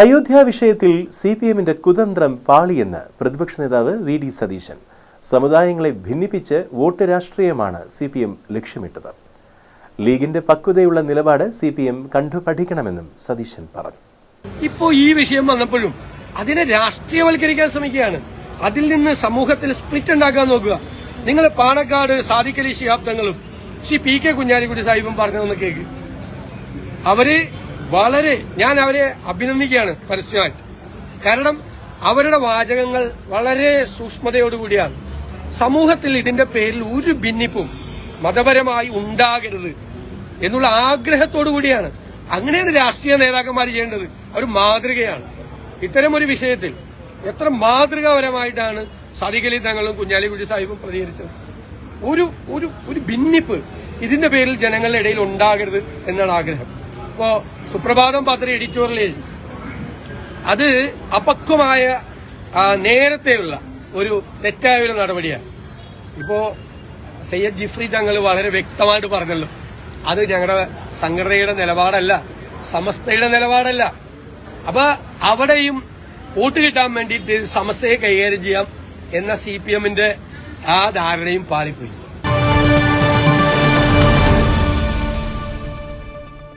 അയോധ്യ വിഷയത്തിൽ C P എമ്മിന്റെ കുതന്ത്രം പാളിയെന്ന് പ്രതിപക്ഷ നേതാവ് വി ഡി സതീശൻ. സമുദായങ്ങളെ ഭിന്നിപ്പിച്ച് വോട്ട് രാഷ്ട്രീയമാണ് സി പി എം ലക്ഷ്യമിട്ടത്. ലീഗിന്റെ പക്വതയുള്ള നിലപാട് സി പി എം കണ്ടുപഠിക്കണമെന്നും സതീശൻ പറഞ്ഞു. ഇപ്പോ ഈ വിഷയം വന്നപ്പോഴും അതിനെ രാഷ്ട്രീയവൽക്കരിക്കാൻ ശ്രമിക്കുകയാണ്. അതിൽ നിന്ന് സമൂഹത്തിൽ സ്പ്ലിറ്റ് ഉണ്ടാക്കാൻ നോക്കുക. നിങ്ങൾ പാണക്കാട് സാധിക്കലി ശിഹാബ്ദങ്ങളും ശ്രീ പി കെ കുഞ്ഞാലിക്കുട്ടി സാഹിബും പറഞ്ഞതെന്ന് കേക്ക്. അവർ വളരെ ഞാൻ അവരെ അഭിനന്ദിക്കുകയാണ് പരസ്യമായിട്ട്. കാരണം അവരുടെ വാചകങ്ങൾ വളരെ സൂക്ഷ്മതയോടുകൂടിയാണ്. സമൂഹത്തിൽ ഇതിന്റെ പേരിൽ ഒരു ഭിന്നിപ്പും മതപരമായി ഉണ്ടാകരുത് എന്നുള്ള ആഗ്രഹത്തോടു കൂടിയാണ് അങ്ങനെയാണ് രാഷ്ട്രീയ നേതാക്കന്മാർ ചെയ്യേണ്ടത്. അവർ മാതൃകയാണ്. ഇത്തരം ഒരു വിഷയത്തിൽ എത്ര മാതൃകാപരമായിട്ടാണ് സദികലി തങ്ങളും കുഞ്ഞാലി കുഞ്ഞാലിക്കുട്ടി സാഹിബും പ്രതികരിച്ചത്? ഒരു ഒരു ഒരു ഭിന്നിപ്പ് ഇതിന്റെ പേരിൽ ജനങ്ങളുടെ ഇടയിൽ ഉണ്ടാകരുത് എന്നാണ് ആഗ്രഹം. ഇപ്പോ സുപ്രഭാതം പത്രം എഡിറ്റോറിയൽ എഴുതി. അത് അപക്വമായ നേരത്തെയുള്ള ഒരു തെറ്റായ ഒരു നടപടിയാണ്. ഇപ്പോ സയ്യദ് ജിഫ്രി തങ്ങൾ വളരെ വ്യക്തമായിട്ട് പറഞ്ഞല്ലോ. അത് ഞങ്ങളുടെ സംഘടനയുടെ നിലപാടല്ല സമസ്തയുടെ നിലപാടല്ല. അപ്പൊ അവിടെയും വോട്ട് കിട്ടാൻ വേണ്ടിയിട്ട് സമസ്തയെ കൈകാര്യം ചെയ്യാം എന്ന സി പി എമ്മിന്റെ ആ ധാരണയും പാലിപ്പോയി